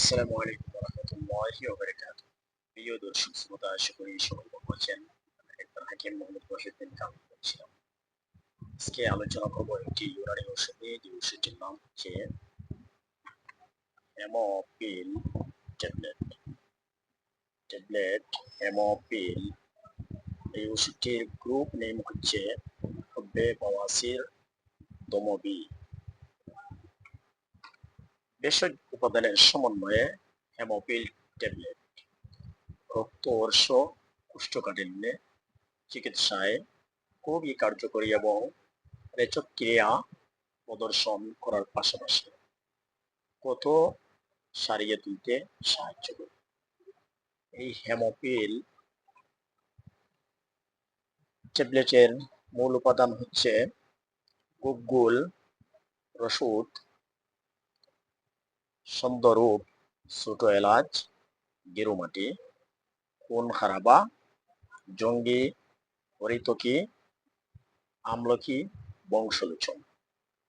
আসসালামু আলাইকুম রহমতুল্লাহি ওবারাকাতুহ প্রিয় দর্শক শ্রোতা আশা করি সবাই ভালো আছেন ডাক্তার হাকিম মোহাম্মদ ওয়াহিদ্দিন কামি বলছিলাম আজকে আলোচনা করব একটি ইউনানি ওষুধে যে ওষুধটির নাম হচ্ছে হেমোপিল ট্যাবলেট ট্যাবলেট হেমোপিল এই ওষুধটির গ্রুপ নেম হচ্ছে হব্বে বাওয়াসির দমবি ভেষজ উপাদানের সমন্বয়ে হেমোপিল ট্যাবলেট রক্ত অর্শ কুষ্ঠকাঠিন্যে চিকিৎসায় খুবই কার্যকরী এবং রেচক ক্রিয়া প্রদর্শন করার পাশাপাশি কত সারিয়ে তুলতে সাহায্য করে। এই হেমোপিল ট্যাবলেটের মূল উপাদান হচ্ছে গুগুল, রসুদ সুন্দরূপ ছোট এলাচ গেরুমাটি কোন খারাবা, জঙ্গি, হরিতকি, আমলকি, বংশলোচন।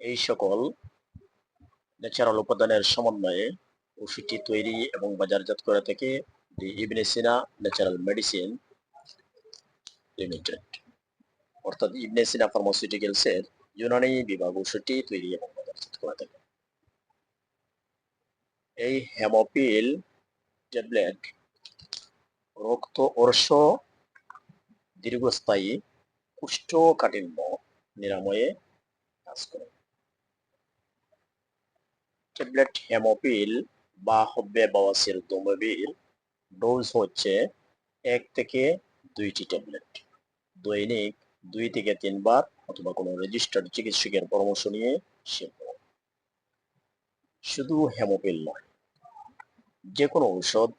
এই সকল ন্যাচারাল উপাদানের সমন্বয়ে ওষুধটি তৈরি এবং বাজারজাত করে থেকে the Ibn Sina natural medicine limited. অর্থাৎ ইবনে সিনা ফার্মাসিউটিক্যালসের ইউনানি বিভাগ ওষুধটি তৈরি এবং বাজারজাত করে থাকে। এই হেমোপিল ট্যাবলেট রক্ত অর্শ, দীর্ঘস্থায়ী কুষ্ঠকাঠিন্য নিরাময়ে কাজ করে। ট্যাবলেট হেমোপিল বা হব্বে বাওয়াসির দমবির ডোজ হচ্ছে এক থেকে দুইটি ট্যাবলেট। দৈনিক দুই থেকে তিনবার অথবা কোনো রেজিস্টার্ড চিকিৎসকের পরামর্শ নিয়ে সেবন। শুধু হেমোপিল নয় যে কোনো ঔষধ,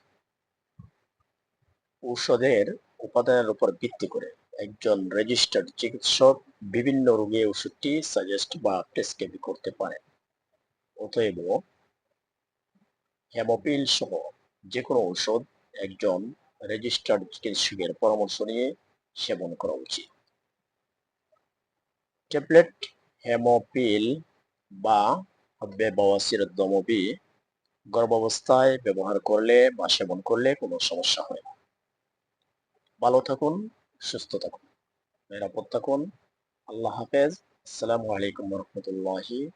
ঔষধের উপাদানের উপর ভিত্তি করে একজন রেজিস্টার্ড চিকিৎসক বিভিন্ন রোগে ওষুধটি সাজেস্ট বা প্রেসক্রাইব করতে পারেন অতএব হেমোপিল সহ যে কোনো ঔষধ একজন রেজিস্টার্ড চিকিৎসকের পরামর্শ নিয়ে সেবন করা উচিত। ট্যাবলেট হেমোপিল বা বেবাওয়াসির দমবি গর্ভাবস্থায় ব্যবহার করলে বা সেবন করলে কোনো সমস্যা হয় না। ভালো থাকুন, সুস্থ থাকুন, নিরাপদ থাকুন। আল্লাহ হাফেজ। আসসালামু আলাইকুম রহমতুল্লাহি